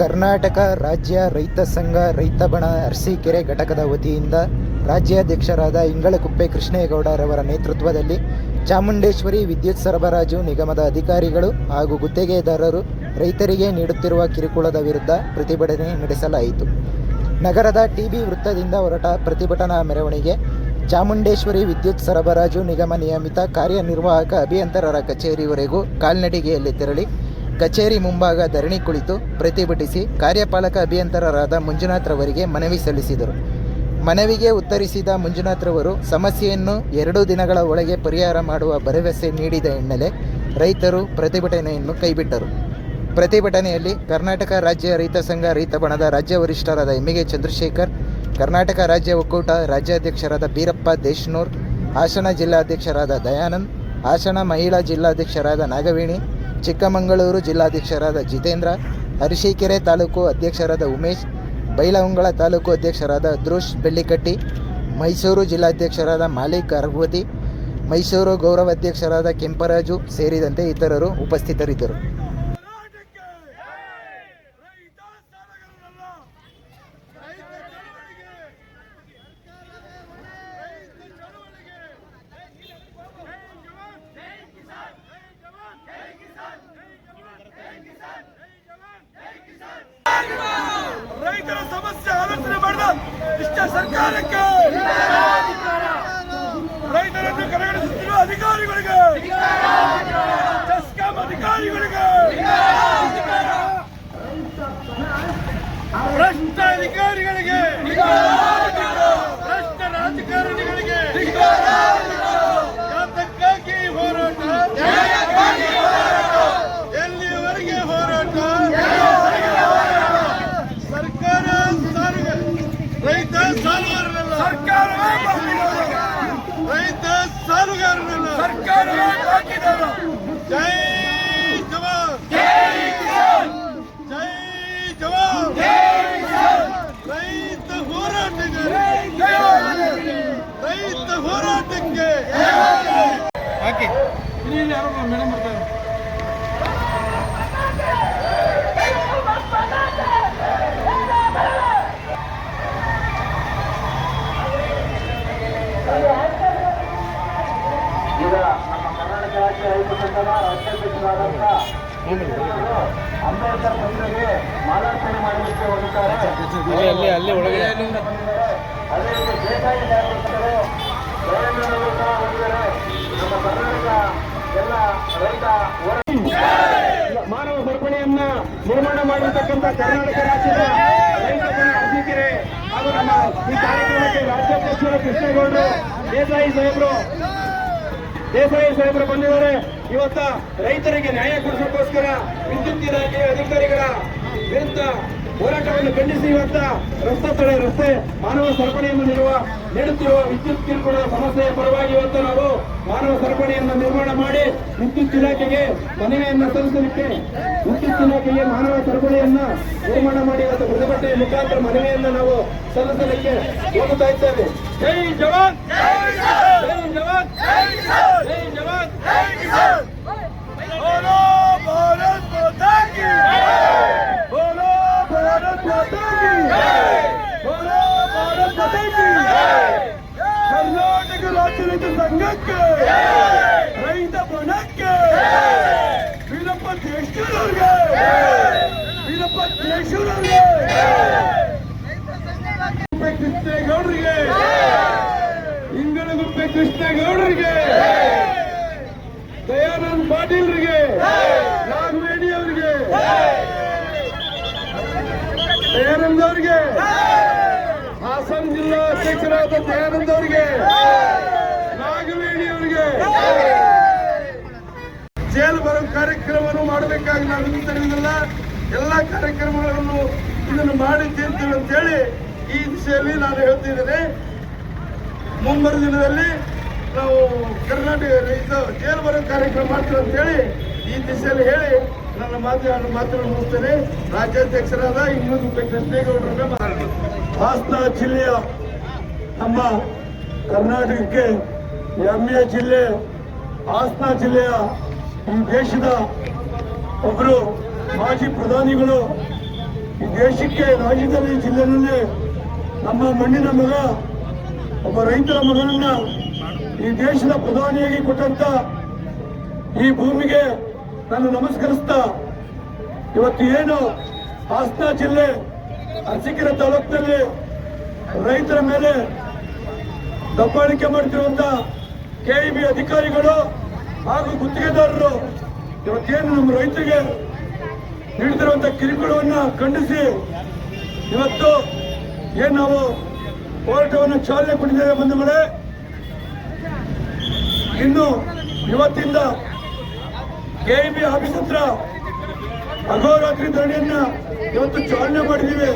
ಕರ್ನಾಟಕ ರಾಜ್ಯ ರೈತ ಸಂಘ ರೈತ ಬಣ ಅರಸೀಕೆರೆ ಘಟಕದ ವತಿಯಿಂದ ರಾಜ್ಯಾಧ್ಯಕ್ಷರಾದ ಇಂಗಳಕುಪ್ಪೆ ಕೃಷ್ಣೇಗೌಡರವರ ನೇತೃತ್ವದಲ್ಲಿ ಚಾಮುಂಡೇಶ್ವರಿ ವಿದ್ಯುತ್ ಸರಬರಾಜು ನಿಗಮದ ಅಧಿಕಾರಿಗಳು ಹಾಗೂ ಗುತ್ತಿಗೆದಾರರು ರೈತರಿಗೆ ನೀಡುತ್ತಿರುವ ಕಿರುಕುಳದ ವಿರುದ್ಧ ಪ್ರತಿಭಟನೆ ನಡೆಸಲಾಯಿತು. ನಗರದ ಟಿಬಿ ವೃತ್ತದಿಂದ ಹೊರಟ ಪ್ರತಿಭಟನಾ ಮೆರವಣಿಗೆ ಚಾಮುಂಡೇಶ್ವರಿ ವಿದ್ಯುತ್ ಸರಬರಾಜು ನಿಗಮ ನಿಯಮಿತ ಕಾರ್ಯನಿರ್ವಾಹಕ ಅಭಿಯಂತರರ ಕಚೇರಿವರೆಗೂ ಕಾಲ್ನಡಿಗೆಯಲ್ಲಿ ತೆರಳಿ ಕಚೇರಿ ಮುಂಭಾಗ ಧರಣಿ ಕುಳಿತು ಪ್ರತಿಭಟಿಸಿ ಕಾರ್ಯಪಾಲಕ ಅಭಿಯಂತರರಾದ ಮಂಜುನಾಥ್ರವರಿಗೆ ಮನವಿ ಸಲ್ಲಿಸಿದರು. ಮನವಿಗೆ ಉತ್ತರಿಸಿದ ಮಂಜುನಾಥ್ರವರು ಸಮಸ್ಯೆಯನ್ನು ಎರಡು ದಿನಗಳ ಒಳಗೆ ಪರಿಹಾರ ಮಾಡುವ ಭರವಸೆ ನೀಡಿದ ಹಿನ್ನೆಲೆ ರೈತರು ಪ್ರತಿಭಟನೆಯನ್ನು ಕೈಬಿಟ್ಟರು. ಪ್ರತಿಭಟನೆಯಲ್ಲಿ ಕರ್ನಾಟಕ ರಾಜ್ಯ ರೈತ ಸಂಘ ರೈತ ಬಣದ ರಾಜ್ಯ ವರಿಷ್ಠರಾದ ಎಮ್ಮಿಗೆ ಚಂದ್ರಶೇಖರ್, ಕರ್ನಾಟಕ ರಾಜ್ಯ ಒಕ್ಕೂಟ ರಾಜ್ಯಾಧ್ಯಕ್ಷರಾದ ಬೀರಪ್ಪ ದೇಶ್ನೂರ್, ಹಾಸನ ಜಿಲ್ಲಾಧ್ಯಕ್ಷರಾದ ದಯಾನಂದ್, ಹಾಸನ ಮಹಿಳಾ ಜಿಲ್ಲಾಧ್ಯಕ್ಷರಾದ ನಾಗವೇಣಿ ಚಿಕ್ಕಮಗಳೂರು ಜಿಲ್ಲಾಧ್ಯಕ್ಷರಾದ ಜಿತೇಂದ್ರ ಅರಸೀಕೆರೆ ತಾಲೂಕು ಅಧ್ಯಕ್ಷರಾದ ಉಮೇಶ್ ಬೈಲಹೊಂಗಳ ತಾಲೂಕು ಅಧ್ಯಕ್ಷರಾದ ಧ್ರುಷ್ ಬೆಳ್ಳಿಕಟ್ಟಿ, ಮೈಸೂರು ಜಿಲ್ಲಾಧ್ಯಕ್ಷರಾದ ಮಾಲಿಕ್ ಅರ್ವತಿ ಮೈಸೂರು ಗೌರವಾಧ್ಯಕ್ಷರಾದ ಕೆಂಪರಾಜು ಸೇರಿದಂತೆ ಇತರರು ಉಪಸ್ಥಿತರಿದ್ದರು ಹೋರಾಟಕ್ಕೆ ರೈತ ಸಾಲಗಾರರಲ್ಲ ರೈತ ಚಳವಳಿಗೆ ರೈತ ಚಳವಳಿಗೆ ಜೈ ಜವಾನ್ ಜೈ ಕಿಸಾನ್ ಜೈ ಜವಾನ್ ಜೈ ಕಿಸಾನ್ ಜೈ ಜವಾನ್ ಜೈ ಕಿಸಾನ್ ಜೈ ಜವಾನ್ ಜೈ ಕಿಸಾನ್ ರೈತರ ಸಮಸ್ಯೆ ಆಲೋಚನೆ ಮಾಡಿದ ಇಷ್ಟ ಸರ್ಕಾರಕ್ಕೆ ರೈತರನ್ನು ಕಡೆಗಣಿಸುತ್ತಿರುವ ಅಧಿಕಾರಿಗಳಿಗೆ ಚೆಸ್ಕಾಂ ಅಧಿಕಾರಿಗಳಿಗೆ ಭ್ರಷ್ಟ ಅಧಿಕಾರಿಗಳಿಗೆ ಭ್ರಷ್ಟ ರಾಜಕಾರಣಿಗಳಿಗೆ ಯಾತಕ್ಕಾಗಿ ಹೋರಾಟ ಎಲ್ಲಿಯವರೆಗೆ ಹೋರಾಟ ಸರ್ಕಾರ ಸಾರಿಗೆ ರೈತ ಸಾಲುಗಾರನಲ್ಲ ಸರ್ಕಾರವೇ ರೈತ ಸಾಲುಗಾರನಲ್ಲ ಸರ್ಕಾರವೇ ಬಾಕಿದಾರ ಜೈ ಜವಾನ್ ಜೈ ಕಿಸಾನ್ ಜೈ ಜವಾನ್ ರೈತ ಹೋರಾಟಗಾರ ರೈತ ಹೋರಾಟಕ್ಕೆ ಹಾಕಿ ಇಲ್ಲಿ ಯಾರೋ ಮೇಡಮ್ ಬರ್ತಾರೆ. ಈಗ ನಮ್ಮ ಕರ್ನಾಟಕ ರಾಜ್ಯ ಅಂಬೇಡ್ಕರ್ ಪ್ರತಿಮೆಗೆ ಮಾಲಾರ್ಪಣೆ ಮಾಡಲಿಕ್ಕೆ ಹೊರಟಿದ್ದಾರೆ ಅಲ್ಲಿ ಅಲ್ಲಿ ಒಳಗೆ ಅದೇ ರೀತಿ ನಮ್ಮ ಕರ್ನಾಟಕ ಎಲ್ಲ ರೈತ ಮಾನವ ಬರ್ಪಣೆಯನ್ನ ನಿರ್ಮಾಣ ಮಾಡಿರ್ತಕ್ಕಂಥ ಕರ್ನಾಟಕ ರಾಜ್ಯದ ರೈತ ಅರ್ಜಿಕೆರೆ ಹಾಗೂ ನಮ್ಮ ಈ ಕಾರ್ಯಕ್ರಮಕ್ಕೆ ರಾಜ್ಯಾಧ್ಯಕ್ಷರು ಕೃಷ್ಣೇಗೌಡರು, ದೇಸಾಯಿ ಸಾಹೇಬರು. ದೇಸಾಯಿ ಸಾಹೇಬರು ಬಂದಿದ್ದಾರೆ. ಇವತ್ತ ರೈತರಿಗೆ ನ್ಯಾಯ ಕೊಡಿಸೋಕ್ಕೋಸ್ಕರ ವಿದ್ಯುತ್ ಇಲಾಖೆ ಅಧಿಕಾರಿಗಳ ವಿರುದ್ಧ ಹೋರಾಟವನ್ನು ಖಂಡಿಸಿ ಇವತ್ತ ರಸ್ತೆ ತಡೆ ರಸ್ತೆ ಮಾನವ ಸರಪಣಿಯನ್ನು ನಿರ್ವ ನೀಡುತ್ತಿರುವ ವಿದ್ಯುತ್ ಕಿರುಕುಳದ ಸಮಸ್ಯೆಯ ಪರವಾಗಿ ಇವತ್ತು ನಾವು ಮಾನವ ಸರಪಣಿಯನ್ನು ನಿರ್ಮಾಣ ಮಾಡಿ ವಿದ್ಯುತ್ ಇಲಾಖೆಗೆ ಮನವಿಯನ್ನು ಸಲ್ಲಿಸಲಿಕ್ಕೆ ವಿದ್ಯುತ್ ಇಲಾಖೆಗೆ ಮಾನವ ಸರಪಣಿಯನ್ನ ನಿರ್ಮಾಣ ಮಾಡಿ ಇವತ್ತು ಪ್ರತಿಭಟನೆಯ ಮುಖಾಂತರ ಮನವಿಯನ್ನು ನಾವು ಸಲ್ಲಿಸಲಿಕ್ಕೆ ಹೋಗುತ್ತಾ ಇದ್ದೇವೆ. ಜೈ ಜವಾನ್! ರೈತ ಸಂಘಕ್ಕೆ. ರೈತ ಬಣಕ್ಕೆ ವೀರಪ್ಪ ದೇಶೂರವ್ರಿಗೆ ವೀರಪ್ಪ ದೇಶೂರವ್ರಿಗೆ ಕೃಷ್ಣೇಗೌಡರಿಗೆ. ಇಂಗಳಗುಪ್ಪೆ ಕೃಷ್ಣೇಗೌಡರಿಗೆ. ದಯಾನಂದ್ ಪಾಟೀಲ್ರಿಗೆ. ನಾಗವೇಣಿ ಅವರಿಗೆ ದಯಾನಂದ್ ಅವರಿಗೆ. ಹಾಸನ ಜಿಲ್ಲಾ ಅಧ್ಯಕ್ಷರಾದ ದಯಾನಂದ್ ಅವರಿಗೆ. ಜೈಲು ಬರೋ ಕಾರ್ಯಕ್ರಮವನ್ನು ಮಾಡಬೇಕಾಗಿ ನಾವು ಇನ್ನೂ ಎಲ್ಲಾ ಕಾರ್ಯಕ್ರಮಗಳನ್ನು ಇದನ್ನು ಮಾಡಿ ತೀರ್ತೀವಿ ಅಂತೇಳಿ ಈ ದಿಶೆಯಲ್ಲಿ ನಾನು ಹೇಳ್ತಿದ್ದೇನೆ ಮುಂಬರುವ ದಿನದಲ್ಲಿ ನಾವು ಕರ್ನಾಟಕ ರೈತ ಜೈಲು ಬರೋ ಕಾರ್ಯಕ್ರಮ ಮಾಡ್ತೀವಿ ಅಂತೇಳಿ ಈ ದಿಶೆಯಲ್ಲಿ ಹೇಳಿ ನನ್ನ ಮಾತು ನನ್ನ ಮಾತನ್ನು ಮುಗಿಸ್ತೇನೆ. ರಾಜ್ಯಾಧ್ಯಕ್ಷರಾದ ಇನ್ನೊಂದು ಕೃಷ್ಣೇಗೌಡರನ್ನ ಮಾತಾಡಬೇಕು ಹಾಸನ ಜಿಲ್ಲೆಯ ನಮ್ಮ ಕರ್ನಾಟಕಕ್ಕೆ ಹೆಮ್ಮೆಯ ಜಿಲ್ಲೆ, ಹಾಸನ ಜಿಲ್ಲೆಯ ಈ ದೇಶದ ಒಬ್ಬರು ಮಾಜಿ ಪ್ರಧಾನಿಗಳು, ಈ ದೇಶಕ್ಕೆ ರಾಜಧಾನಿ ಜಿಲ್ಲೆಯಲ್ಲಿ ನಮ್ಮ ಮಣ್ಣಿನ ಮಗ, ಒಬ್ಬ ರೈತರ ಮಗನನ್ನ ಈ ದೇಶದ ಪ್ರಧಾನಿಯಾಗಿ ಕೊಟ್ಟಂತ ಈ ಭೂಮಿಗೆ ನಾನು ನಮಸ್ಕರಿಸ್ತಾ, ಇವತ್ತು ಏನು ಹಾಸನ ಜಿಲ್ಲೆ, ಅರಸೀಕೆರೆ ತಾಲೂಕಿನಲ್ಲಿ ರೈತರ ಮೇಲೆ ದಬ್ಬಾಳಿಕೆ ಮಾಡ್ತಿರುವಂತ ಕೆಇಬಿ ಅಧಿಕಾರಿಗಳು ಹಾಗೂ ಗುತ್ತಿಗೆದಾರರು ಇವತ್ತೇನು ನಮ್ಮ ರೈತರಿಗೆ ನೀಡುತ್ತಿರುವಂತ ಕಿರುಕುಳವನ್ನು ಖಂಡಿಸಿ ಇವತ್ತು ಏನ್ ನಾವು ಹೋರಾಟವನ್ನು ಚಾಲನೆ ಕೊಟ್ಟಿದ್ದೇವೆ ಬಂಧುಗಳೇ, ಇನ್ನು ಇವತ್ತಿಂದ ಕೆಇಬಿ ಆಫೀಸ್ ಹತ್ರ ಅಹೋರಾತ್ರಿ ಧರಣಿಯನ್ನ ಇವತ್ತು ಚಾಲನೆ ಮಾಡಿದ್ದೀವಿ.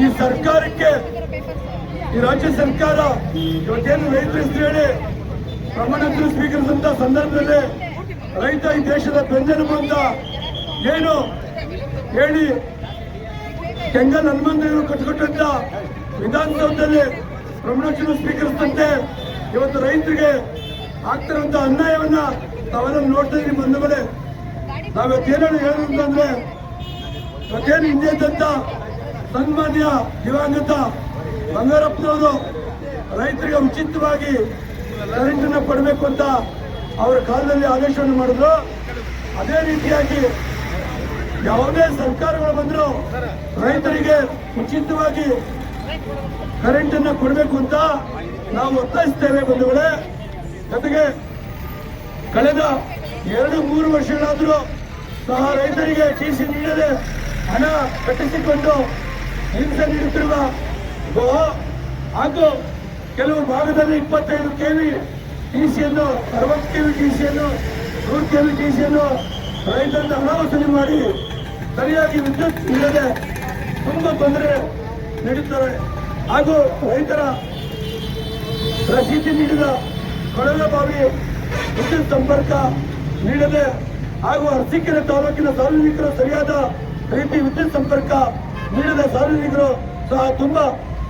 ಈ ಸರ್ಕಾರಕ್ಕೆ, ಈ ರಾಜ್ಯ ಸರ್ಕಾರ ಇವತ್ತೇನು ರೈತರು ಹೇಳಿ ಪ್ರಮಾಣಪತ್ರ ಸ್ವೀಕರಿಸಿದಂತ ಸಂದರ್ಭದಲ್ಲಿ ರೈತ ಈ ದೇಶದ ಬೆನ್ನೆಲುಬು ಅಂತ ಏನು ಹೇಳಿ ಕೆಂಗಲ್ ಹನುಮಂತರು ಕಟ್ಟಿಕೊಟ್ಟಂತ ವಿಧಾನಸೌಧದಲ್ಲಿ ಪ್ರಮಾಣವಚನ ಸ್ವೀಕರಿಸಿದಂತೆ ಇವತ್ತು ರೈತರಿಗೆ ಆಗ್ತಿರುವಂತ ಅನ್ಯಾಯವನ್ನ ತಾವೆಲ್ಲ ನೋಡ್ತಾ ಇದ್ದೀವಿ ಮೇಲೆ ನಾವೇನೇನು ಹೇಳೋದಂತಂದ್ರೆ ಇವತ್ತೇನು ಹಿಂದೆ ಇದ್ದಂತ ಸನ್ಮಾನ್ಯ ದಿವಂಗತ ಬಂಗಾರಪ್ಪನವರು ರೈತರಿಗೆ ಉಚಿತವಾಗಿ ಕರೆಂಟ್ ಅನ್ನ ಕೊಡಬೇಕು ಅಂತ ಅವರ ಕಾಲದಲ್ಲಿ ಆದೇಶವನ್ನು ಮಾಡಿದ್ರು. ಅದೇ ರೀತಿಯಾಗಿ ಯಾವುದೇ ಸರ್ಕಾರಗಳು ಬಂದ್ರು ರೈತರಿಗೆ ಉಚಿತವಾಗಿ ಕರೆಂಟ್ ಅನ್ನ ಕೊಡಬೇಕು ಅಂತ ನಾವು ಒತ್ತಾಯಿಸ್ತೇವೆ ಬಂಧುಗಳೇ. ಜೊತೆಗೆ ಕಳೆದ ಎರಡು ಮೂರು ವರ್ಷಗಳಾದರೂ ಸಹ ರೈತರಿಗೆ ಟಿ ಸಿ ನೀಡದೆ ಹಣ ಕಟ್ಟಿಸಿಕೊಂಡು ಹಿಂಸೆ ನೀಡುತ್ತಿರುವ ಹಾಗೂ ಕೆಲವು ಭಾಗದಲ್ಲಿ ಇಪ್ಪತ್ತೈದು ಕೆವಿ ಡಿ ಸಿಯನ್ನು ಅರವತ್ತು ಕೆವಿ ಡಿ ಸಿಯನ್ನು ನೂರು ಕೆವಿ ಡಿ ಸಿಯನ್ನು ವಸೂಲಿ ಮಾಡಿ ಸರಿಯಾಗಿ ವಿದ್ಯುತ್ ನೀಡದೆ ತುಂಬಾ ತೊಂದರೆ ನೀಡುತ್ತಾರೆ ಹಾಗೂ ರೈತರ ರಸೀದಿ ನೀಡಿದ ಕೊಳವೆಬಾವಿ ವಿದ್ಯುತ್ ಸಂಪರ್ಕ ನೀಡದೆ ಹಾಗೂ ಅರಸೀಕೆರೆ ತಾಲೂಕಿನ ಸಾರ್ವಜನಿಕರು ಸರಿಯಾದ ರೀತಿ ವಿದ್ಯುತ್ ಸಂಪರ್ಕ ನೀಡದ ಸಾರ್ವಜನಿಕರು ಸಹ ತುಂಬಾ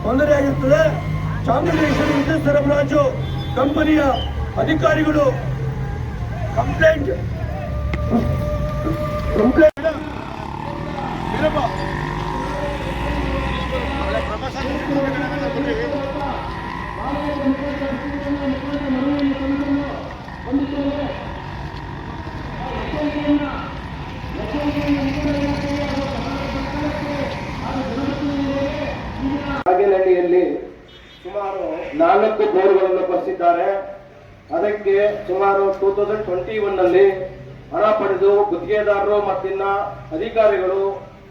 ತೊಂದರೆಯಾಗಿರುತ್ತದೆ. ಚಾಮರಾಜೇಶ್ವರಿ ವಿದ್ಯುತ್ ಸರಬರಾಜು ಕಂಪನಿಯ ಅಧಿಕಾರಿಗಳು ಕಂಪ್ಲೇಂಟ್ ಕಂಪ್ಲೇಂಟ್ ರಾಗಿನಹಳ್ಳಿಯಲ್ಲಿ ಸುಮಾರು ನಾಲ್ಕು ಬೋರ್ಗಳನ್ನು ಕೊರೆಸಿದ್ದಾರೆ ಅದಕ್ಕೆ ಸುಮಾರು ಟೂ ತೌಸಂಡ್ ಟ್ವೆಂಟಿ ಒನ್ನಲ್ಲಿ ಹಣ ಪಡೆದು ಗುತ್ತಿಗೆದಾರರು ಮತ್ತಿನ್ನ ಅಧಿಕಾರಿಗಳು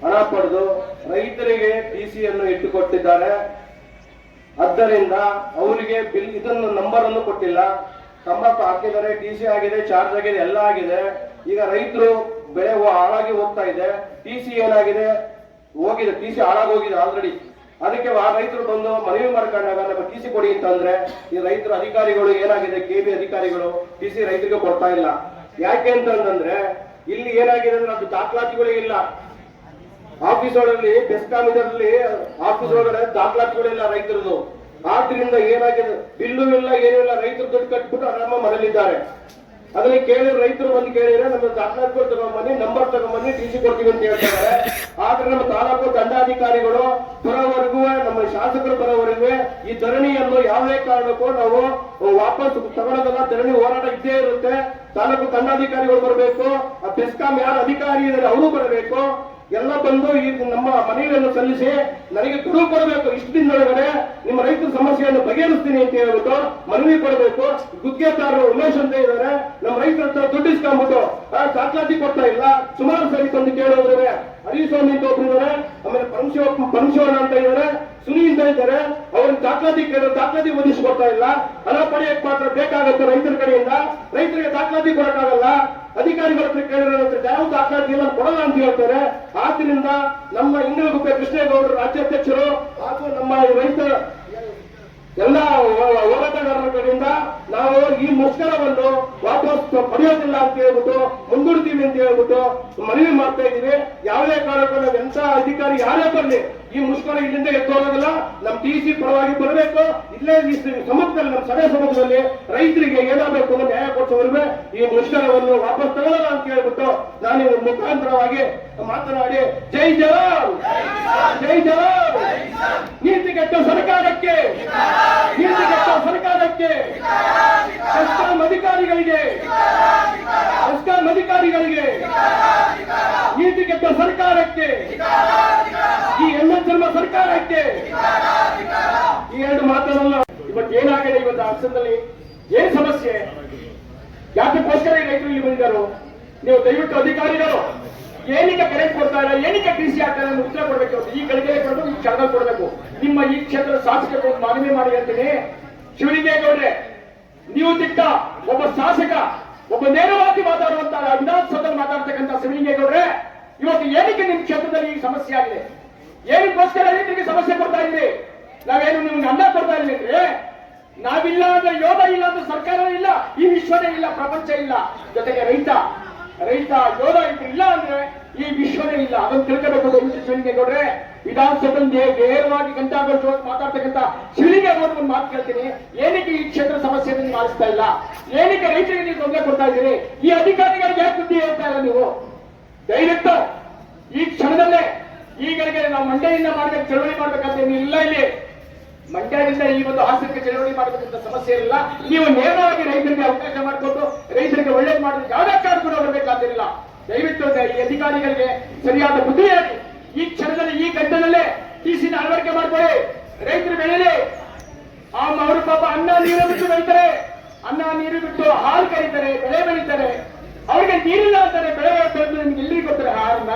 ಹಣ ಪಡೆದು ರೈತರಿಗೆ ಟಿ ಸಿಯನ್ನು ಇಟ್ಟುಕೊಟ್ಟಿದ್ದಾರೆ. ಆದ್ದರಿಂದ ಅವರಿಗೆ ಬಿಲ್ ಇದನ್ನು ನಂಬರ್ ಅನ್ನು ಕೊಟ್ಟಿಲ್ಲ. ಸಂಬಳ ಹಾಕಿದರೆ ಟಿ ಸಿ ಆಗಿದೆ ಚಾರ್ಜ್ ಆಗಿದೆ, ಎಲ್ಲ ಆಗಿದೆ. ಈಗ ರೈತರು ಬೆಳೆ ಹಾಳಾಗಿ ಹೋಗ್ತಾ ಇದೆ. ಟಿ ಸಿ ಏನಾಗಿದೆ? ಹೋಗಿದೆ ಟಿ ಸಿ ಹಾಳಾಗಿ ಹೋಗಿದೆ ಆಲ್ರೆಡಿ ಅದಕ್ಕೆ ಆ ರೈತರು ಬಂದು ಮನವಿ ಮಾಡ್ಕೊಂಡಾಗ ನಮಗೆ ಟಿ ಸಿ ಕೊಡಿ ಅಂತಂದ್ರೆ ಈ ರೈತರ ಅಧಿಕಾರಿಗಳು ಏನಾಗಿದೆ ಕೆ ಬಿ ಅಧಿಕಾರಿಗಳು ಟಿ ಸಿ ರೈತರಿಗೆ ಕೊಡ್ತಾ ಇಲ್ಲ. ಯಾಕೆ ಅಂತಂದ್ರೆ ಇಲ್ಲಿ ಏನಾಗಿದೆ ಅಂದ್ರೆ ಅದು ದಾಖಲಾತಿಗಳೇ ಇಲ್ಲ. ಆಫೀಸ್ ಒಳಗಡೆ ಬೆಸ್ಕಾಮ್ ಇದರಲ್ಲಿ ಆಫೀಸ್ ಒಳಗಡೆ ದಾಖಲಾತಿಗಳಿಲ್ಲ ರೈತರದು. ಆದ್ರಿಂದ ಏನಾಗಿದೆ? ಬಿಲ್ಲು ಇಲ್ಲ ಏನೂ ಇಲ್ಲ ರೈತರು ದುಡ್ಡು ಕಟ್ಬಿಟ್ಟು ಆರಾಮ ಮನೇಲಿದ್ದಾರೆ. ಅದನ್ನ ಕೇಳಿ ರೈತರು ಬಂದು ಕೇಳಿದ್ರೆ ನಮ್ಮ ತಾಲೂಕು ತಗೊಂಬನ್ನಿ ನಂಬರ್ ತಗೊಂಬನ್ನಿ ಟಿ ಸಿ ಕೊಡ್ತೀವಿ ಅಂತ ಹೇಳ್ತಾರೆ. ಆದ್ರೆ ನಮ್ಮ ತಾಲೂಕು ದಂಡಾಧಿಕಾರಿಗಳು ಬರೋವರೆಗೂ, ನಮ್ಮ ಶಾಸಕರು ಬರೋವರೆಗೂ ಈ ಧರಣಿಯನ್ನು ಯಾವುದೇ ಕಾರಣಕ್ಕೂ ನಾವು ವಾಪಸ್ ತಗೊಳ್ಳೋದಲ್ಲ, ಧರಣಿ ಹೋರಾಟ ಇದ್ದೇ ಇರುತ್ತೆ. ತಾಲೂಕು ದಂಡಾಧಿಕಾರಿಗಳು ಬರಬೇಕು, ಆ ಬೆಸ್ಕಾಂ ಯಾರು ಅಧಿಕಾರಿ ಇದ್ದಾರೆ, ಅವರು ಬರಬೇಕು. ಎಲ್ಲ ಬಂದು ಈ ನಮ್ಮ ಮನವಿಯನ್ನು ಸಲ್ಲಿಸಿ ನನಗೆ ಕೊಡು ಕೊಡಬೇಕು. ಇಷ್ಟು ದಿನದೊಳಗಡೆ ನಿಮ್ಮ ರೈತರ ಸಮಸ್ಯೆಯನ್ನು ಬಗೆಹರಿಸ್ತೀನಿ ಅಂತ ಹೇಳ್ಬಿಟ್ಟು ಮನವಿ ಕೊಡಬೇಕು. ಗುತ್ತಿಗೆದಾರರು ಉಮೇಶ್ ಅಂತ ಇದ್ದಾರೆ. ನಮ್ಮ ರೈತರ ಹತ್ರ ದುಡ್ಡು ಇಸ್ಕೊಂಡ್ಬಿಟ್ಟು ದಾಖಲಾತಿ ಕೊಡ್ತಾ ಇಲ್ಲ. ಸುಮಾರು ಸರಿ ತಂದು ಕೇಳೋದ್ರೆ ಹರಿಸ್ವಾಮಿ ಅಂತ ಒಬ್ಬರಿದ್ದಾರೆ ಆಮೇಲೆ ಪರಮಶಿವ ಪರಮಶಿವನ ಅಂತ ಇದ್ದಾರೆ. ಸುನಿ ಅಂತ ಇದ್ದಾರೆ ಅವ್ರಿಗೆ ದಾಖಲಾತಿ ದಾಖಲಾತಿ ಒದಗಿಸ್ಕೊಡ್ತಾ ಇಲ್ಲ. ಹಣ ಪಡೆಯಕ್ಕೆ ಮಾತ್ರ ಬೇಕಾಗುತ್ತೆ ರೈತರ ಕಡೆಯಿಂದ. ರೈತರಿಗೆ ದಾಖಲಾತಿ ಕೊಡೋಕ್ಕಾಗಲ್ಲ. ಅಧಿಕಾರಿಗಳ ಹತ್ರ ಕೇಳಿದ್ರೆ ಯಾವ ದಾಖಲಾತಿ ಇಲ್ಲ ಕೊಡಲ್ಲ ಅಂತ ಹೇಳ್ತಾರೆ. ಆದ್ರಿಂದ ನಮ್ಮ ಇಂಗಳಗುಪ್ಪೆ ಕೃಷ್ಣೇಗೌಡರು ರಾಜ್ಯಾಧ್ಯಕ್ಷರು ಹಾಗೂ ನಮ್ಮ ರೈತ ಎಲ್ಲ ಹೋರಾಟಗಾರರ ಕಡೆಯಿಂದ ನಾವು ಈ ಮುಷ್ಕರವನ್ನು ವಾಪಸ್ ಪಡೆಯೋದಿಲ್ಲ ಅಂತ ಹೇಳ್ಬಿಟ್ಟು ಮುಂದೂಡ್ತೀವಿ ಅಂತ ಹೇಳ್ಬಿಟ್ಟು ಮನವಿ ಮಾಡ್ತಾ ಇದ್ದೀವಿ. ಯಾವುದೇ ಕಾರಣಕ್ಕೂ ಎಂತ ಅಧಿಕಾರಿ ಯಾರೇ ಬರಲಿ ಈ ಮುಷ್ಕರ ಇಲ್ಲಿಂದ ಎತ್ತೋಗೋದಿಲ್ಲ ನಮ್ಮ ಟಿ ಸಿ ಪರವಾಗಿ ಬರಬೇಕು. ಇಲ್ಲೇ ಈ ಸಮಾಜದಲ್ಲಿ ನಮ್ಮ ಸಭೆ ಸಮಾಜದಲ್ಲಿ ರೈತರಿಗೆ ಏನಾಗಬೇಕು ಅಂತ ನ್ಯಾಯ ಕೊಡಿಸೋದ್ರೆ ಈ ಮುಷ್ಕರವನ್ನು ವಾಪಸ್ ತಗೊಳ್ಳೋಣ ಅಂತ ಹೇಳ್ಬಿಟ್ಟು ನಾನು ಇವ್ರ ಮುಖಾಂತರವಾಗಿ ಮಾತನಾಡಿ, ಜೈ ಜವಾನ್! ಜೈ ಜವಾನ್! ನೀತಿಗೆಟ್ಟ ಸರ್ಕಾರಕ್ಕೆ! ನೀತಿಗೆಟ್ಟ ಸರ್ಕಾರಕ್ಕೆ! ಎಸ್ಕಾಂ ಅಧಿಕಾರಿಗಳಿಗೆ! ಎಸ್ಕಾಂ ಅಧಿಕಾರಿಗಳಿಗೆ! ನೀತಿಗೆಟ್ಟ ಸರ್ಕಾರಕ್ಕೆ! ಈ ಹೆಣ್ಣು ಜನ್ಮ ಸರ್ಕಾರಕ್ಕೆ. ಈ ಎರಡು ಮಾತನ್ನ ಇವತ್ತು ಏನಾಗಿದೆ ಇವತ್ತು ಹಾಸನದಲ್ಲಿ ಏನ್ ಸಮಸ್ಯೆ? ಯಾತಕ್ಕೋಸ್ಕರ ರೈತರು ಇಲ್ಲಿ ಬಂದಿದ್ದಾರೆ? ನೀವು ದಯವಿಟ್ಟು ಅಧಿಕಾರಿಗಳು, ಏನಕ್ಕೆ ಕರೆಂಟ್ ಕೊಡ್ತಾ ಇಲ್ಲ, ಏನಕ್ಕೆ ಟಿ ಸಿ ಆಗ್ತಾ ಇಲ್ಲ ಉತ್ತರ ಕೊಡಬೇಕು ಈ ಗಳಿಗೆ ಕೊಡಬೇಕು, ಈ ಕ್ಷಣದಲ್ಲಿ ಕೊಡಬೇಕು. ನಿಮ್ಮ ಈ ಕ್ಷೇತ್ರದ ಶಾಸಕರು ಮನವಿ ಮಾಡಿ ಅಂತೀನಿ. ಶಿವಲಿಂಗೇಗೌಡ್ರೆ, ನೀವು ದಿಟ್ಟ ಒಬ್ಬ ಶಾಸಕ, ಒಬ್ಬ ನೇರವಾಗಿ ಮಾತಾಡುವಂತ ವಿಧಾನಸೌಧದಲ್ಲಿ ಮಾತಾಡ್ತಕ್ಕಂಥ ಶಿವಲಿಂಗೇಗೌಡ್ರೆ, ಇವತ್ತು ಏನಕ್ಕೆ ನಿಮ್ಮ ಕ್ಷೇತ್ರದಲ್ಲಿ ಈ ಸಮಸ್ಯೆ ಆಗಿದೆ? ಏನಕ್ಕೋಸ್ಕರ ರೈತರಿಗೆ ಸಮಸ್ಯೆ ಕೊಡ್ತಾ ಇದ್ರಿ ನಾವೇನು ನಿಮ್ಗೆ ಅನ್ನ ಕೊಡ್ತಾ ಇದ್ದೀವಿ ನಾವಿಲ್ಲ ಅಂದ್ರೆ ಯೋಧ ಇಲ್ಲ ಅಂದ್ರೆ ಸರ್ಕಾರ ಇಲ್ಲ, ಈ ವಿಶ್ವನೇ ಇಲ್ಲ, ಪ್ರಪಂಚ ಇಲ್ಲ. ಜೊತೆಗೆ ರೈತ ರೈತ, ಯೋಧ ಇದ್ರೆ ಇಲ್ಲ ಅಂದ್ರೆ ಈ ವಿಶ್ವನೇ ಇಲ್ಲ. ಅದನ್ನು ತಿಳ್ಕೋಬೇಕು ಶಿವಲಿಂಗೇಗೌಡ್ರೆ. ವಿಧಾನಸಭೆಯಲ್ಲಿ ನೇರವಾಗಿ ಗಂಟಾಗೋಷ್ಠವಾಗಿ ಮಾತಾಡ್ತಕ್ಕಂಥ ಶಿವಲಿಂಗೇಗೌಡ ಒಂದು ಮಾತು ಕೇಳ್ತೀನಿ. ಏನಕ್ಕೆ ಈ ಕ್ಷೇತ್ರ ಸಮಸ್ಯೆಯನ್ನು ಮಾಡಿಸ್ತಾ ಇಲ್ಲ? ಏನಕ್ಕೆ ರೈತರಿಗೆ ನೀವು ತೊಂದರೆ ಕೊಡ್ತಾ ಇದ್ದೀರಿ? ಈ ಅಧಿಕಾರಿಗಳಿಗೆ ಯಾಕೆ ಬುದ್ಧಿ ಹೇಳ್ತಾ ಇಲ್ಲ ನೀವು? ದಯವಿಟ್ಟು ಈ ಕ್ಷಣದಲ್ಲೇ ಈಗಳಿಗೆ ನಾವು ಮಂಡ್ಯದಿಂದ ಮಾಡ್ಬೇಕು, ಚಳವಳಿ ಮಾಡ್ಬೇಕಂತ ಇಲ್ಲ ಇಲ್ಲಿ. ಮಂಡ್ಯದಿಂದ ಈ ಒಂದು ಆಸಕ್ತಿ ಚಳವಳಿ ಮಾಡಬೇಕಂತ ಸಮಸ್ಯೆ ಇರಲಿಲ್ಲ ನೀವು ನೇರವಾಗಿ ರೈತರಿಗೆ ಅವಕಾಶ ಮಾಡಿಕೊಟ್ಟು ರೈತರಿಗೆ ಒಳ್ಳೇದು ಮಾಡೋದು ಯಾವುದೇ ಕಾರಣಕ್ಕೂ ಬರಬೇಕಾದಿಲ್ಲ ದಯವಿಟ್ಟು ಈ ಅಧಿಕಾರಿಗಳಿಗೆ ಸರಿಯಾದ ಬುದ್ಧಿ ಹೇಳಿ ಈ ಕ್ಷಣದಲ್ಲಿ, ಈ ಗಂಟೆನಲ್ಲೇ ಟಿಸಿನ ಅಳವಡಿಕೆ ಮಾಡ್ಕೊಳ್ಳಿ. ರೈತರು ಬೆಳೆಯಲಿ ಅವರು ಪಾಪ ಅನ್ನ ನೀರು ಬಿಟ್ಟು ಬೆಳಿತಾರೆ. ಅನ್ನ ನೀರು ಬಿಟ್ಟು ಹಾಲು ಕರೀತಾರೆ, ಬೆಳೆ ಬೆಳೀತಾರೆ. ಅವ್ರಿಗೆ ನೀರಿಲ್ಲ ಅಂತಾರೆ ಬೆಳೆ ಬೆಳೆದು ನಿಮ್ಗೆ ಎಲ್ಲಿಗೆ ಗೊತ್ತಾರೆ ಹಾರನ್ನ.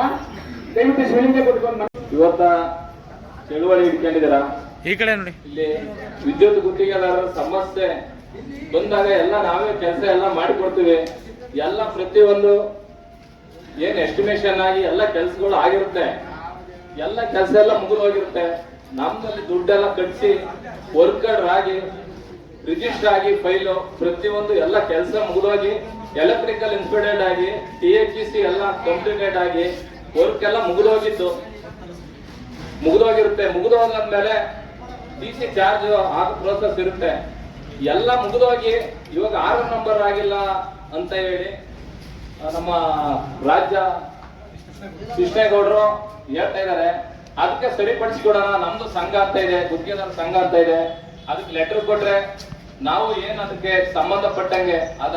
ದಯವಿಟ್ಟು ಶಿವಲಿಂಗ ಕೊಟ್ಕೊಂಡು ಇವತ್ತ ಚಳುವಳಿ ಇಟ್ಕೊಂಡಿದ್ದೀರಾ ಈ ಕಡೆ ನೋಡಿ. ಇಲ್ಲಿ ವಿದ್ಯುತ್ ಗುತ್ತಿಗೆದಾರರ ಸಮಸ್ಯೆ ಬಂದಾಗ ಎಲ್ಲ ನಾವೇ ಕೆಲಸ ಎಲ್ಲ ಮಾಡಿಕೊಡ್ತೀವಿ. ಎಲ್ಲ ಪ್ರತಿಯೊಂದು ಏನ್ ಎಸ್ಟಿಮೇಶನ್ ಆಗಿ ಎಲ್ಲ ಕೆಲಸಗಳು ಆಗಿರುತ್ತೆ. ಎಲ್ಲ ಕೆಲಸ ಎಲ್ಲ ಮುಗಿದು ಹೋಗಿರುತ್ತೆ. ನಮ್ದಲ್ಲಿ ದುಡ್ಡೆಲ್ಲ ಕಟ್ಸಿ ವರ್ಕರ್ ಆಗಿ ರಿಜಿಸ್ಟರ್ ಆಗಿ ಫೈಲು ಪ್ರತಿಯೊಂದು ಎಲ್ಲ ಕೆಲಸ ಮುಗಿದೋಗಿ ಎಲೆಕ್ಟ್ರಿಕಲ್ ಇನ್ಸ್ಪೆಕ್ಟೆಡ್ ಆಗಿ ಟಿ ಎಚ್ ಸಿ ಎಲ್ಲ ಕಂಪ್ಲೀಟೆಡ್ ಆಗಿ ವರ್ಕ್ ಎಲ್ಲ ಮುಗಿದೋಗಿತ್ತು ಮುಗಿದೋಗಿರುತ್ತೆ ಮುಗಿದೋಗಾದ್ಮೇಲೆ ಡಿ ಸಿ ಚಾರ್ಜ್ ಆಗೋ ಪ್ರೋಸೆಸ್ ಇರುತ್ತೆ. ಎಲ್ಲ ಮುಗಿದೋಗಿ ಇವಾಗ ಆರು ನಂಬರ್ ಆಗಿಲ್ಲ ಅಂತ ಹೇಳಿ ನಮ್ಮ ರಾಜ್ಯ ಕೃಷ್ಣೇಗೌಡರು ಹೇಳ್ತಾ ಇದ್ದಾರೆ ಅದಕ್ಕೆ ಸರಿಪಡಿಸಿಕೊಡೋಣ. ನಮ್ದು ಸಂಘ ಅಂತ ಇದೆ ಗುತ್ತಿಗೆದಾರ ಸಂಘ ಅಂತ ಇದೆ. ಅದಕ್ಕೆ ಲೆಟರ್ ಕೊಟ್ರೆ ನಾವು ಏನ್ ಅದಕ್ಕೆ ಸಂಬಂಧಪಟ್ಟಂಗೆ ಅದ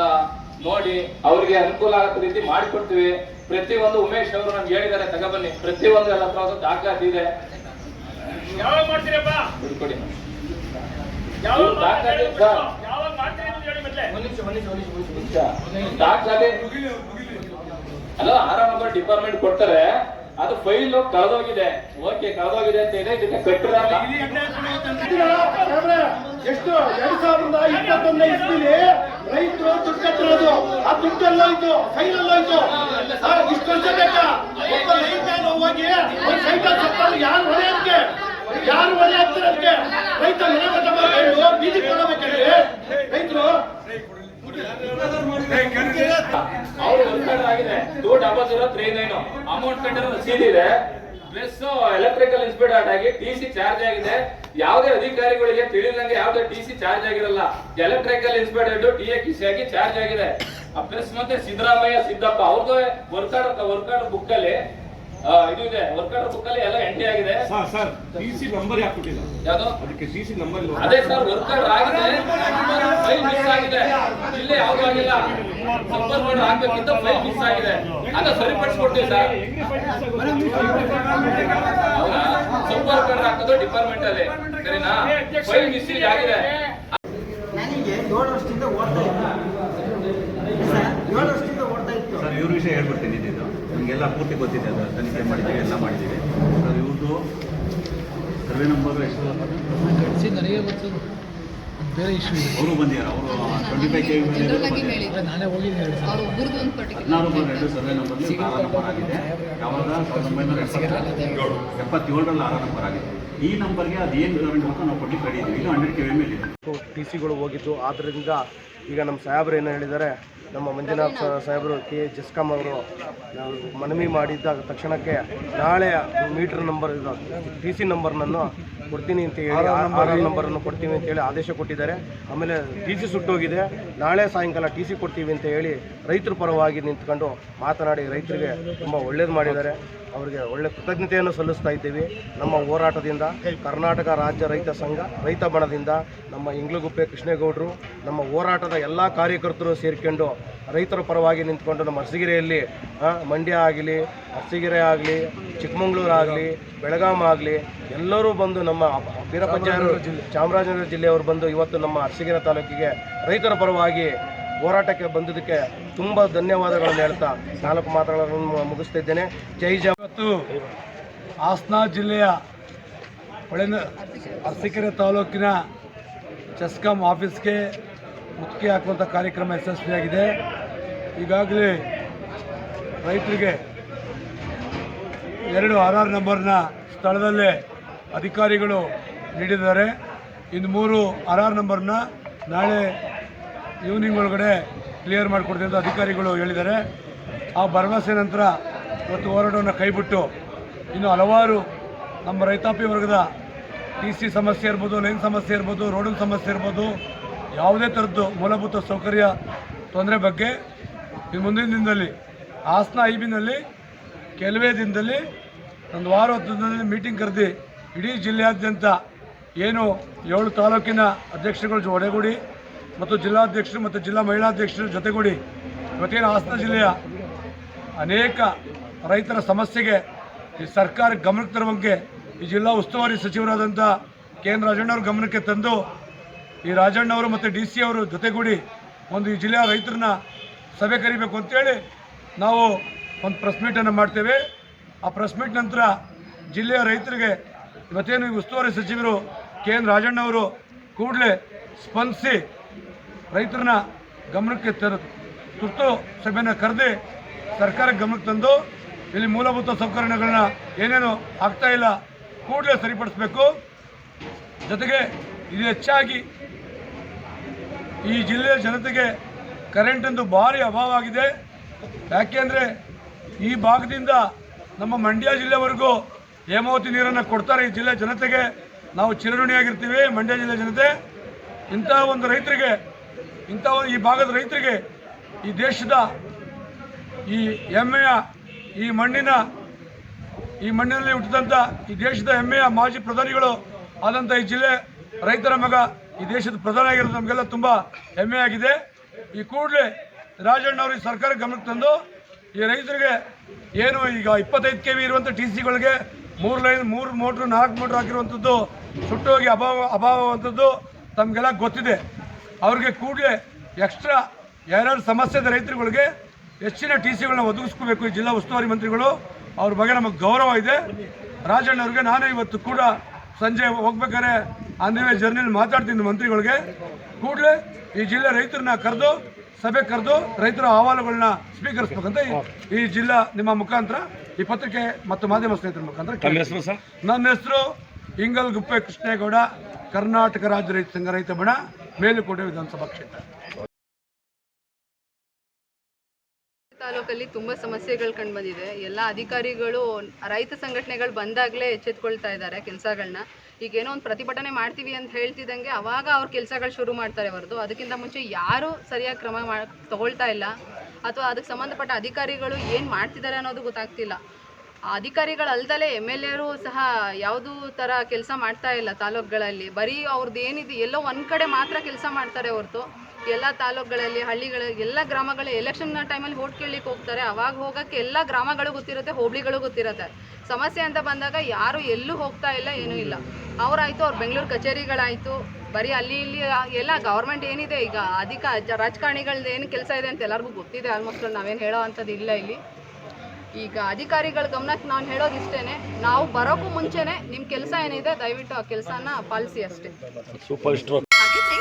ನೋಡಿ, ಅವ್ರಿಗೆ ಅನುಕೂಲ ಆಗೋ ರೀತಿ ಮಾಡಿಕೊಡ್ತೀವಿ. ಪ್ರತಿಯೊಂದು ಉಮೇಶ್ ಅವರು ನಮ್ಗೆ ಹೇಳಿದ್ದಾರೆ ತಗೊಬನ್ನಿ ಪ್ರತಿಯೊಂದು ಎಲ್ಲ ಹತ್ರ ಒಂದು ದಾಖಲಾತಿ ಇದೆ ಯಾವಾಗ ಮಾಡ್ತೀರಪ್ಪ ಇದು ಕೊಡಿ. ಯಾವಾಗ ಇವ್ರು ದಾಖಲಾತಿ. ಒಂದ್ ಒಂದ್ ಒಂದ್ ಒಂದ್ ಅಲ್ಲ ಆರಾಮ್ ನಂಬರ್ ಡಿಪಾರ್ಟ್ಮೆಂಟ್ ಕೊಡ್ತಾರೆ. ಅದು ಫೈಲ್ ಕಳೆದೋಗಿದೆ. ಓಕೆ ಕಳೆದೋಗಿದೆ ಅಂತ ಇದೆ ಇದಕ್ಕೆ ಕಟ್ಟಿರಲ್ಲ ಎಷ್ಟು? ಎರಡ್ ಸಾವಿರದ ಇಪ್ಪತ್ತೊಂದನೇ ಇಸ್ವಿಲಿ ರೈತರು ದುಡ್ಡು ಆ ದುಡ್ಡೆಲ್ಲ ಇತ್ತು ಫೈಲ್ ಎಲ್ಲ ಇತ್ತು ಆ, ಇಷ್ಟು ವರ್ಷ ಬೇಕಾ? ಒಬ್ಬ ರೈತ ಹೋಗಿ ಒಂದು ಸೈಕಲ್ ಸತ್ತಲ್ಲಿ ಯಾರು ಹೊಣೆ ಅದಕ್ಕೆ ಯಾರು ಹೊಣೆ ಆಗ್ತಾರೆ ಅದಕ್ಕೆ ರೈತ ಮನೆ ಕಟ್ಟಬೇಕು ಬೀದಿ ಕೊಡಬೇಕಂದ್ರೆ ರೈತರು ಅವ್ರು ವರ್ಕರ್ ಆಗಿದೆ. Two double zero three nine amount ಕಟ್ಟಿರೋ ರಸೀದ್ ಇದೆ. ಪ್ಲಸ್ ಎಲೆಕ್ಟ್ರಿಕಲ್ ಇನ್ಸ್ಪೆಕ್ಟರ್ ಆಗಿ ಟಿ ಸಿ ಚಾರ್ಜ್ ಆಗಿದೆ. ಯಾವುದೇ ಅಧಿಕಾರಿಗಳಿಗೆ ತಿಳಿದಂಗೆ ಯಾವುದೇ ಟಿ ಸಿ ಚಾರ್ಜ್ ಆಗಿರಲ್ಲ. ಎಲೆಕ್ಟ್ರಿಕಲ್ ಇನ್ಸ್ಪೆಕ್ಟರ್ ಡಿ ಎ ಕಿಸಿ ಆಗಿ ಚಾರ್ಜ್ ಆಗಿದೆ. ಪ್ಲಸ್ ಮತ್ತೆ ಸಿದ್ದರಾಮಯ್ಯ ಸಿದ್ದಪ್ಪ ಅವ್ರದ್ದು ವರ್ಕರ್ ವರ್ಕರ್ ಬುಕ್ ಅಲ್ಲಿ ಇದು ಇದೆ. ವರ್ಕರ್ ಬುಕ್ ಅಲ್ಲಿ ಎಲ್ಲ ಎಂಟ್ರಿ ಆಗಿದೆ. Sir sir T C number ಯಾಕೆ ಕೊಟ್ಟಿಲ್ಲ? ಯಾವುದು? ಅದಕ್ಕೆ ಟಿ ಸಿ ನಂಬರ್ ಇಲ್ಲ. ಅದೇ ಸರ್ ವರ್ಕರ್ ಆಗಿದೆ. ಫೈಲ್ ಮಿಸ್ ಆಗಿದೆ. ಇಲ್ಲೇ ಯಾವುದು ಆಗಿಲ್ಲ. ಸಂಪರ್ಕ ಮಾಡಿ ಹಾಕ್ಬೇಕಿಂತ ಫೈಲ್ ಮಿಸ್ ಆಗಿದೆ. ಅದ ಸರಿಪಡಿಸ್ಕೊಡ್ತೀವಿ ಸರ್. ಡಿಪಾರ್ಟ್ಮೆಂಟ್ ಅಲ್ಲಿ. ಸರಿನಾ? ಫೈಲ್ ಮಿಸ್ಟೇಕ್ ಆಗಿದೆ. ನನಗೆ ಏಳು ವರ್ಷದಿಂದ ಓಡ್ತಾ ಇತ್ತು. ಸರ್ ಏಳು ವರ್ಷದಿಂದ ಓಡ್ತಾ ಇತ್ತು. ಸರ್ ಇವ್ರ ವಿಷಯ ಹೇಳ್ಬಿಡ್ತೀನಿ ಇದ್ದಿದ್ದು ನಮಗೆಲ್ಲ ಪೂರ್ತಿ ಗೊತ್ತಿದೆ ಅದು. ತನಿಖೆ ಮಾಡಿದ್ದೀವಿ ಎಲ್ಲ ಮಾಡಿದ್ದೀವಿ. ಸರ್ ಇವ್ರದ್ದು ಸರ್ವೆ ನಂಬರ್ ಎಷ್ಟು ನನಗೆ ಗೊತ್ತು ಬೇರೆ ಇಶ್ಯೂ ಇದೆ. ಅವರು ಬಂದಿದ್ದಾರೆ. ಅವರು ಟ್ವೆಂಟಿ ಫೈವ್ ಕೆ ವಿ ನಾನೇ ಹೋಗಿದ್ದೀನಿ ಹದಿನಾರು ಮೂರು ಎರಡು ಸರ್ವೆ ನಂಬರ್ ಆರ ನಂಬರ್ ಆಗಿದೆ. ಯಾವಾಗ? ಸಾವಿರದ ಒಂಬೈನೂರ ಎಪ್ಪತ್ತು. ಎಪ್ಪತ್ತೇಳರಲ್ಲಿ ಆರ ನಂಬರ್ ಆಗಿದೆ. ಈ ನಂಬರ್ಗೆ ಅದೇನು ಏನು ಗವರ್ಮೆಂಟ್ ಅಂತ ನಾವು ಕೊಡ್ಲಿಕ್ಕೆ ರೆಡಿ ಇದು ಹಂಡ್ರೆಡ್ ಕೆ ಎಂ ಎಲ್ ಇದೆ ಟಿ ಸಿಗಳು ಹೋಗಿದ್ದು ಆದ್ದರಿಂದ ಈಗ ನಮ್ಮ ಸಾಹೇಬರು ಏನು ಹೇಳಿದ್ದಾರೆ ನಮ್ಮ ಮಂಜುನಾಥ್ ಸಾಹೇಬರು ಕೆ ಜಸ್ಕಾಮ್ ಅವರು ನಾವು ಮನವಿ ಮಾಡಿದ್ದ ತಕ್ಷಣಕ್ಕೆ ನಾಳೆ ಮೀಟರ್ ನಂಬರ್ ಇದು ಟಿ ಸಿ ನಂಬರ್ನನ್ನು ಕೊಡ್ತೀನಿ ಅಂತ ಹೇಳಿ ಆರ್ ಆರ್ ನಂಬರನ್ನು ಕೊಡ್ತೀವಿ ಅಂತ ಹೇಳಿ ಆದೇಶ ಕೊಟ್ಟಿದ್ದಾರೆ. ಆಮೇಲೆ ಟಿ ಸಿ ಸುಟ್ಟೋಗಿದೆ. ನಾಳೆ ಸಾಯಂಕಾಲ ಟಿ ಸಿ ಕೊಡ್ತೀವಿ ಅಂತ ಹೇಳಿ ರೈತರ ಪರವಾಗಿ ನಿಂತ್ಕೊಂಡು ಮಾತನಾಡಿ ರೈತರಿಗೆ ತುಂಬ ಒಳ್ಳೇದು ಮಾಡಿದ್ದಾರೆ. ಅವರಿಗೆ ಒಳ್ಳೆ ಕೃತಜ್ಞತೆಯನ್ನು ಸಲ್ಲಿಸ್ತಾ ಇದ್ದೀವಿ. ನಮ್ಮ ಹೋರಾಟದಿಂದ ಕರ್ನಾಟಕ ರಾಜ್ಯ ರೈತ ಸಂಘ ರೈತ ಬಣದಿಂದ ನಮ್ಮ ಇಂಗ್ಲಗುಪ್ಪೆ ಕೃಷ್ಣೇಗೌಡರು ನಮ್ಮ ಹೋರಾಟದ ಎಲ್ಲ ಕಾರ್ಯಕರ್ತರು ಸೇರಿಕೊಂಡು ರೈತರ ಪರವಾಗಿ ನಿಂತ್ಕೊಂಡು ನಮ್ಮ ಅರಸಗಿರೆಯಲ್ಲಿ ಮಂಡ್ಯ ಆಗಲಿ ಅರಸಗಿರೆ ಆಗಲಿ ಚಿಕ್ಕಮಗಳೂರು ಆಗಲಿ ಬೆಳಗಾಂ ಆಗಲಿ ಎಲ್ಲರೂ ಬಂದು ನಮ್ಮ ವೀರಪಂಚಾಯರು ಚಾಮರಾಜನಗರ ಜಿಲ್ಲೆಯವರು ಬಂದು ಇವತ್ತು ನಮ್ಮ ಅರಸಿಗೆರೆ ತಾಲೂಕಿಗೆ ರೈತರ ಪರವಾಗಿ ಹೋರಾಟಕ್ಕೆ ಬಂದಿದ್ದಕ್ಕೆ ತುಂಬ ಧನ್ಯವಾದಗಳನ್ನು ಹೇಳ್ತಾ ನಾಲ್ಕು ಮಾತುಗಳನ್ನು ಮುಗಿಸ್ತಿದ್ದೇನೆ ಜೈ ಜ ಇವತ್ತು ಹಾಸನ ಜಿಲ್ಲೆಯ ಹೊಳೆನ ಅರಸೀಕೆರೆ ತಾಲೂಕಿನ ಚೆಸ್ಕಾಂ ಆಫೀಸ್ಗೆ ಮುತ್ತಿಗೆ ಹಾಕುವಂಥ ಕಾರ್ಯಕ್ರಮ ಯಶಸ್ವಿಯಾಗಿದೆ. ಈಗಾಗಲೇ ರೈತರಿಗೆ ಎರಡು ಆರ್ ಆರ್ ನಂಬರ್ನ ಸ್ಥಳದಲ್ಲೇ ಅಧಿಕಾರಿಗಳು ನೀಡಿದ್ದಾರೆ. ಇನ್ನು ಮೂರು ಆರ್ ಆರ್ ನಂಬರ್ನ ನಾಳೆ ಈವ್ನಿಂಗ್ ಒಳಗಡೆ ಕ್ಲಿಯರ್ ಮಾಡಿಕೊಡ್ತೀವಿ ಅಂತ ಅಧಿಕಾರಿಗಳು ಹೇಳಿದ್ದಾರೆ. ಆ ಭರವಸೆ ನಂತರ ಇವತ್ತು ಹೋರಾಟವನ್ನು ಕೈಬಿಟ್ಟು ಇನ್ನು ಹಲವಾರು ನಮ್ಮ ರೈತಾಪಿ ವರ್ಗದ ಟಿ ಸಿ ಸಮಸ್ಯೆ ಇರ್ಬೋದು, ಲೈನ್ ಸಮಸ್ಯೆ ಇರ್ಬೋದು, ರೋಡಿನ ಸಮಸ್ಯೆ ಇರ್ಬೋದು ಯಾವುದೇ ಥರದ್ದು ಮೂಲಭೂತ ಸೌಕರ್ಯ ತೊಂದರೆ ಬಗ್ಗೆ ಈ ಮುಂದಿನ ದಿನದಲ್ಲಿ ಹಾಸನ ಐಬಿನಲ್ಲಿ ಬಿನಲ್ಲಿ ಕೆಲವೇ ದಿನದಲ್ಲಿ ಒಂದು ವಾರ ಹೊತ್ತಿನಲ್ಲಿ ಮೀಟಿಂಗ್ ಕರೆದು ಇಡೀ ಜಿಲ್ಲೆಯಾದ್ಯಂತ ಏನು ಏಳು ತಾಲೂಕಿನ ಅಧ್ಯಕ್ಷರುಗಳು ಒಡೆಗೂಡಿ ಮತ್ತು ಜಿಲ್ಲಾಧ್ಯಕ್ಷರು ಮತ್ತು ಜಿಲ್ಲಾ ಮಹಿಳಾಧ್ಯಕ್ಷರು ಜೊತೆಗೂಡಿ ಇವತ್ತೇನು ಹಾಸನ ಜಿಲ್ಲೆಯ ಅನೇಕ ರೈತರ ಸಮಸ್ಯೆಗೆ ಈ ಸರ್ಕಾರ ಗಮನಕ್ಕೆ ತರುವಂತೆ ಈ ಜಿಲ್ಲಾ ಉಸ್ತುವಾರಿ ಸಚಿವರಾದಂಥ ಕೆ ಎನ್ ರಾಜಣ್ಣವ್ರ ಗಮನಕ್ಕೆ ತಂದು ಈ ರಾಜಣ್ಣವರು ಮತ್ತು ಡಿ ಸಿ ಅವರು ಜೊತೆಗೂಡಿ ಒಂದು ಈ ಜಿಲ್ಲೆಯ ರೈತರನ್ನ ಸಭೆ ಕರಿಬೇಕು ಅಂತೇಳಿ ನಾವು ಒಂದು ಪ್ರೆಸ್ ಮೀಟನ್ನು ಮಾಡ್ತೇವೆ. ಆ ಪ್ರೆಸ್ ಮೀಟ್ ನಂತರ ಜಿಲ್ಲೆಯ ರೈತರಿಗೆ ಇವತ್ತೇನು ಉಸ್ತುವಾರಿ ಸಚಿವರು ಕೆ ಎನ್ ರಾಜಣ್ಣವರು ಕೂಡಲೇ ಸ್ಪಂದಿಸಿ ರೈತರನ್ನ ಗಮನಕ್ಕೆ ತರ, ತುರ್ತು ಸಭೆಯನ್ನು ಕರೆದು ಸರ್ಕಾರ ಗಮನಕ್ಕೆ ತಂದು ಇಲ್ಲಿ ಮೂಲಭೂತ ಸೌಕರ್ಯಗಳನ್ನ ಏನೇನು ಆಗ್ತಾ ಇಲ್ಲ ಕೂಡಲೇ ಸರಿಪಡಿಸಬೇಕು. ಜೊತೆಗೆ ಇದು ಹೆಚ್ಚಾಗಿ ಈ ಜಿಲ್ಲೆಯ ಜನತೆಗೆ ಕರೆಂಟಂದು ಭಾರಿ ಅಭಾವ ಆಗಿದೆ. ಯಾಕೆಂದರೆ ಈ ಭಾಗದಿಂದ ನಮ್ಮ ಮಂಡ್ಯ ಜಿಲ್ಲೆವರೆಗೂ ಹೇಮಾವತಿ ನೀರನ್ನು ಕೊಡ್ತಾರೆ ಈ ಜಿಲ್ಲೆ ಜನತೆಗೆ. ನಾವು ಚಿರಋಣಿಯಾಗಿರ್ತೀವಿ ಮಂಡ್ಯ ಜಿಲ್ಲೆ ಜನತೆ. ಇಂಥ ಒಂದು ರೈತರಿಗೆ, ಇಂಥ ಈ ಭಾಗದ ರೈತರಿಗೆ ಈ ದೇಶದ ಈ ಹೆಮ್ಮೆಯ, ಈ ಮಣ್ಣಿನ, ಈ ಮಣ್ಣಿನಲ್ಲಿ ಹುಟ್ಟಿದಂಥ ಈ ದೇಶದ ಹೆಮ್ಮೆಯ ಮಾಜಿ ಪ್ರಧಾನಿಗಳು ಆದಂಥ ಈ ಜಿಲ್ಲೆ. ರೈತರ ಮಗ ಈ ದೇಶದ ಪ್ರಧಾನ ಆಗಿರೋದು ನಮಗೆಲ್ಲ ತುಂಬ ಹೆಮ್ಮೆಯಾಗಿದೆ. ಈ ಕೂಡಲೇ ರಾಜಣ್ಣವರು ಈ ಸರ್ಕಾರ ಗಮನಕ್ಕೆ ತಂದು ಈ ರೈತರಿಗೆ ಏನು ಈಗ ಇಪ್ಪತ್ತೈದು ಕೆ ವಿ ಇರುವಂಥ ಟಿ ಸಿಗಳಿಗೆ ಮೂರು ಲೈನ್ ಮೂರು ಮೋಟ್ರು, ನಾಲ್ಕು ಮೋಟ್ರ್ ಹಾಕಿರುವಂಥದ್ದು ಸುಟ್ಟೋಗಿ ಅಭಾವ ಅಭಾವವಂಥದ್ದು ತಮಗೆಲ್ಲ ಗೊತ್ತಿದೆ. ಅವ್ರಿಗೆ ಕೂಡಲೇ ಎಕ್ಸ್ಟ್ರಾ ಯಾರ್ಯಾರು ಸಮಸ್ಯೆ ರೈತರುಗಳಿಗೆ ಹೆಚ್ಚಿನ ಟಿ ಸಿಗಳನ್ನ ಒದಗಿಸ್ಕೋಬೇಕು. ಈ ಜಿಲ್ಲಾ ಉಸ್ತುವಾರಿ ಮಂತ್ರಿಗಳು, ಅವ್ರ ಬಗ್ಗೆ ನಮಗೆ ಗೌರವ ಇದೆ. ರಾಜಣ್ಣವ್ರಿಗೆ ನಾನು ಇವತ್ತು ಕೂಡ ಸಂಜೆ ಹೋಗ್ಬೇಕಾದ್ರೆ ಆಂಧ್ರವೇ ಜರ್ನಿಯಲ್ಲಿ ಮಾತಾಡ್ತೀನಿ ಮಂತ್ರಿಗಳಿಗೆ. ಕೂಡಲೇ ಈ ಜಿಲ್ಲೆ ರೈತರನ್ನ ಕರೆದು ಸಭೆ ಕರೆದು ರೈತರ ಅಹವಾಲುಗಳನ್ನ ಸ್ವೀಕರಿಸ್ಬೇಕಂತ ಈ- ಜಿಲ್ಲಾ ನಿಮ್ಮ ಮುಖಾಂತರ ಈ ಪತ್ರಿಕೆ ಮತ್ತು ಮಾಧ್ಯಮ ಸ್ನೇಹಿತರ ಮುಖಾಂತರ. ನನ್ನ ಹೆಸರು ಇಂಗಲ್ ಗುಪ್ಪೆ ಕೃಷ್ಣೇಗೌಡ ಕರ್ನಾಟಕ ರಾಜ್ಯ ರೈತ ಸಂಘ ರೈತ ಬಣ ಮೇಲುಕೋಟೆ ವಿಧಾನಸಭಾ ಕ್ಷೇತ್ರ. ತಾಲೂಕಲ್ಲಿ ತುಂಬ ಸಮಸ್ಯೆಗಳು ಕಂಡು ಬಂದಿದೆ. ಎಲ್ಲ ಅಧಿಕಾರಿಗಳು, ರೈತ ಸಂಘಟನೆಗಳು ಬಂದಾಗಲೇ ಎಚ್ಚೆತ್ಕೊಳ್ತಾ ಇದ್ದಾರೆ ಕೆಲಸಗಳನ್ನ ಈಗ ಏನೋ ಒಂದು ಪ್ರತಿಭಟನೆ ಮಾಡ್ತೀವಿ ಅಂತ ಹೇಳ್ತಿದ್ದಂಗೆ ಅವಾಗ ಅವ್ರ ಕೆಲಸಗಳು ಶುರು ಮಾಡ್ತಾರೆ ಹೊರತು ಅದಕ್ಕಿಂತ ಮುಂಚೆ ಯಾರೂ ಸರಿಯಾಗಿ ಕ್ರಮ ತಗೊಳ್ತಾ ಇಲ್ಲ. ಅಥವಾ ಅದಕ್ಕೆ ಸಂಬಂಧಪಟ್ಟ ಅಧಿಕಾರಿಗಳು ಏನು ಮಾಡ್ತಿದ್ದಾರೆ ಅನ್ನೋದು ಗೊತ್ತಾಗ್ತಿಲ್ಲ. ಆ ಅಧಿಕಾರಿಗಳು ಅಲ್ದಲೇ ಎಂ ಎಲ್ ಎರು ಸಹ ಯಾವುದೂ ಥರ ಕೆಲಸ ಮಾಡ್ತಾ ಇಲ್ಲ ತಾಲೂಕುಗಳಲ್ಲಿ. ಬರೀ ಅವ್ರದ್ದು ಏನಿದೆ ಎಲ್ಲೋ ಒಂದು ಕಡೆ ಮಾತ್ರ ಕೆಲಸ ಮಾಡ್ತಾರೆ ಹೊರತು. ಎಲ್ಲ ತಾಲೂಕುಗಳಲ್ಲಿ ಹಳ್ಳಿಗಳ ಎಲ್ಲ ಗ್ರಾಮಗಳ ಎಲೆಕ್ಷನ್ ಟೈಮಲ್ಲಿ ವೋಟ್ ಕೇಳಲಿಕ್ಕೆ ಹೋಗ್ತಾರೆ. ಅವಾಗ ಹೋಗೋಕ್ಕೆ ಎಲ್ಲ ಗ್ರಾಮಗಳು ಗೊತ್ತಿರುತ್ತೆ ಹೋಬಳಿಗಳು ಗೊತ್ತಿರುತ್ತೆ. ಸಮಸ್ಯೆ ಅಂತ ಬಂದಾಗ ಯಾರು ಎಲ್ಲೂ ಹೋಗ್ತಾ ಇಲ್ಲ ಏನೂ ಇಲ್ಲ. ಅವರಾಯಿತು ಅವ್ರು ಬೆಂಗಳೂರು ಕಚೇರಿಗಳಾಯಿತು ಬರೀ ಅಲ್ಲಿ ಇಲ್ಲಿ ಎಲ್ಲ ಗೌರ್ಮೆಂಟ್ ಏನಿದೆ ಈಗ ಅಧಿಕ ರಾಜಕಾರಣಿಗಳದ್ದು ಏನು ಕೆಲಸ ಇದೆ ಅಂತ ಎಲ್ಲರಿಗೂ ಗೊತ್ತಿದೆ ಆಲ್ಮೋಸ್ಟ್ ನಾವೇನು ಹೇಳೋ ಅಂಥದ್ದು ಇಲ್ಲ ಇಲ್ಲಿ. ಈಗ ಅಧಿಕಾರಿಗಳ ಗಮನಕ್ಕೆ ನಾನು ಹೇಳೋದು ಇಷ್ಟೇ ನಾವು ಬರೋಕ್ಕೂ ಮುಂಚೆನೇ ನಿಮ್ಮ ಕೆಲಸ ಏನಿದೆ ದಯವಿಟ್ಟು ಆ ಕೆಲಸನ ಪಾಲಿಸಿ ಅಷ್ಟೇ. ಹಾಗಿದ್ರೆ